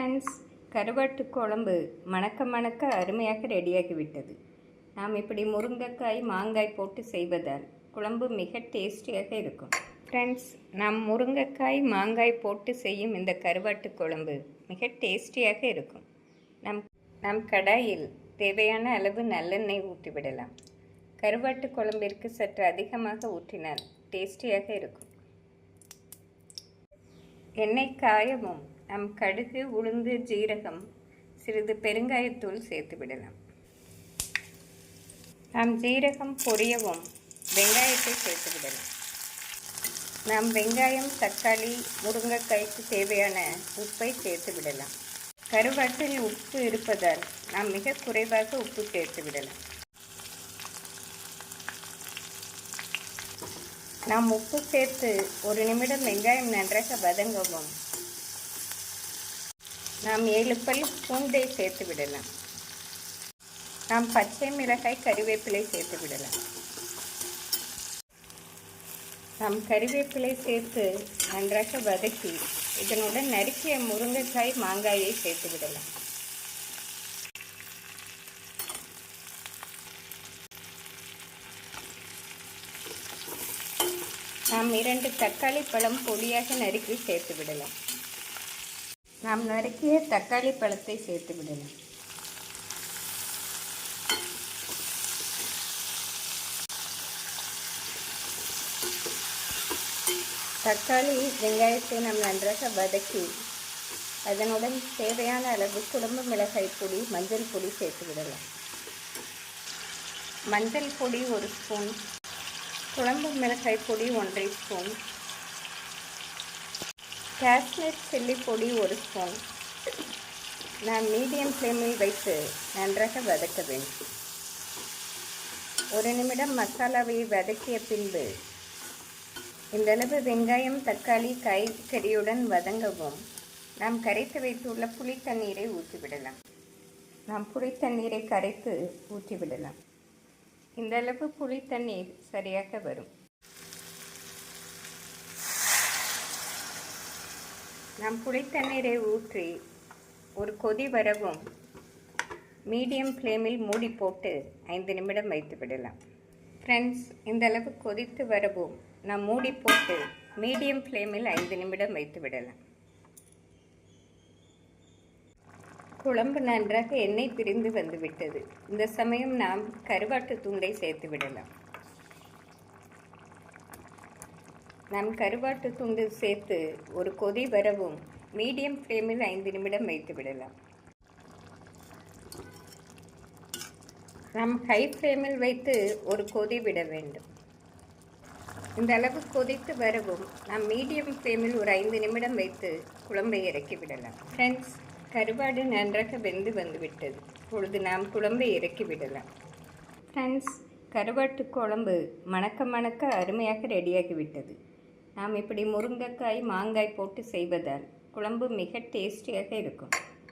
Friends கருவாட்டு குழம்பு மணக்க மணக்க அருமையாக ரெடியாகிவிட்டது. நாம் இப்படி முருங்கைக்காய் மாங்காய் போட்டு செய்வதால் குழம்பு மிக டேஸ்டியாக இருக்கும். ஃப்ரெண்ட்ஸ் நாம் முருங்கைக்காய் மாங்காய் போட்டு செய்யும் இந்த கருவாட்டு குழம்பு மிக டேஸ்டியாக இருக்கும். நம் நம் கடாயில் தேவையான அளவு நல்லெண்ணெய் ஊற்றிவிடலாம். கருவாட்டு குழம்பிற்கு சற்று அதிகமாக ஊற்றினால் டேஸ்டியாக இருக்கும். எண்ணெய் காயமும் நம் கடுகு உளுந்து ஜீரகம் சிறிது பெருங்காயத்தூள் சேர்த்து விடலாம். நாம் ஜீரகம் பொரியவும் வெங்காயத்தை சேர்த்து விடலாம். நாம் வெங்காயம் தக்காளி முருங்கைக்காய்க்கு தேவையான உப்பை சேர்த்து விடலாம். கருவாட்டில் உப்பு இருப்பதால் நாம் மிக குறைவாக உப்பு சேர்த்து விடலாம். நாம் உப்பு சேர்த்து ஒரு நிமிடம் வெங்காயம் நன்றாக வதங்கவும் நாம் ஏழு பல் பூண்டை சேர்த்து விடலாம். நாம் பச்சை மிளகாய் கறிவேப்பிலை சேர்த்து விடலாம். நாம் கறிவேப்பிலை சேர்த்து நன்றாக வதக்கி இதனுடன் நறுக்கிய முருங்கைக்காய் மாங்காயை சேர்த்து விடலாம். நாம் இரண்டு தக்காளி பழம் பொடியாக நறுக்கி சேர்த்து விடலாம். நாம் நறுக்கிய தக்காளி பழத்தை சேர்த்து விடலாம். தக்காளி வெங்காயத்தை நாம் நன்றாக வதக்கி அதனுடன் தேவையான அளவு குழம்பு மிளகாய் பொடி மஞ்சள் பொடி சேர்த்து விடலாம். மஞ்சள் பொடி ஒரு ஸ்பூன் குழம்பு மிளகாய் பொடி ஒன்றரை ஸ்பூன் காஷ்மீர் சில்லி பொடி ஒரு ஸ்பூன். நான் மீடியம் ஃப்ளேமில் வைத்து நன்றாக வதக்க வேண்டும் ஒரு நிமிடம் மசாலாவை வதக்கிய பின்பு இந்தளவு வெங்காயம் தக்காளி காய்கறியுடன் வதங்கவும். நாம் கரைத்து வைத்துள்ள புளி தண்ணீரை ஊற்றிவிடலாம். நாம் புளி தண்ணீரை கரைத்து ஊற்றிவிடலாம். இந்தளவு புளி தண்ணீர் சரியாக வரும். நாம் புளித்தண்ணீரை ஊற்றி ஒரு கொதி வரவும் மீடியம் ஃப்ளேமில் மூடி போட்டு ஐந்து நிமிடம் வைத்து விடலாம். ஃப்ரெண்ட்ஸ் இந்த அளவு கொதித்து வரவும் நாம் மூடி போட்டு மீடியம் ஃப்ளேமில் ஐந்து நிமிடம் வைத்து விடலாம். குழம்பு நன்றாக எண்ணெய் பிரிந்து வந்துவிட்டது. இந்த சமயம் நாம் கருவாட்டு துண்டை சேர்த்து விடலாம். நம் கருவாட்டு துண்டு சேர்த்து ஒரு கொதி வரவும் மீடியம் ஃப்ளேமில் ஐந்து நிமிடம் வைத்து விடலாம். நாம் ஹை ஃப்ளேமில் வைத்து ஒரு கொதி விட வேண்டும். இந்த அளவு கொதித்து வரவும் நாம் மீடியம் ஃப்ளேமில் ஒரு ஐந்து நிமிடம் வைத்து குழம்பை இறக்கி விடலாம். ஃப்ரெண்ட்ஸ் கருவாடு நன்றாக வெந்து வந்துவிட்டது. இப்பொழுது நாம் குழம்பை இறக்கி விடலாம். ஃப்ரெண்ட்ஸ் கருவாட்டு குழம்பு மணக்க மணக்க அருமையாக ரெடியாகிவிட்டது நாம் இப்படி முருங்கைக்காய் மாங்காய் போட்டு செய்வதால் குழம்பு மிக டேஸ்டியாக இருக்கும்.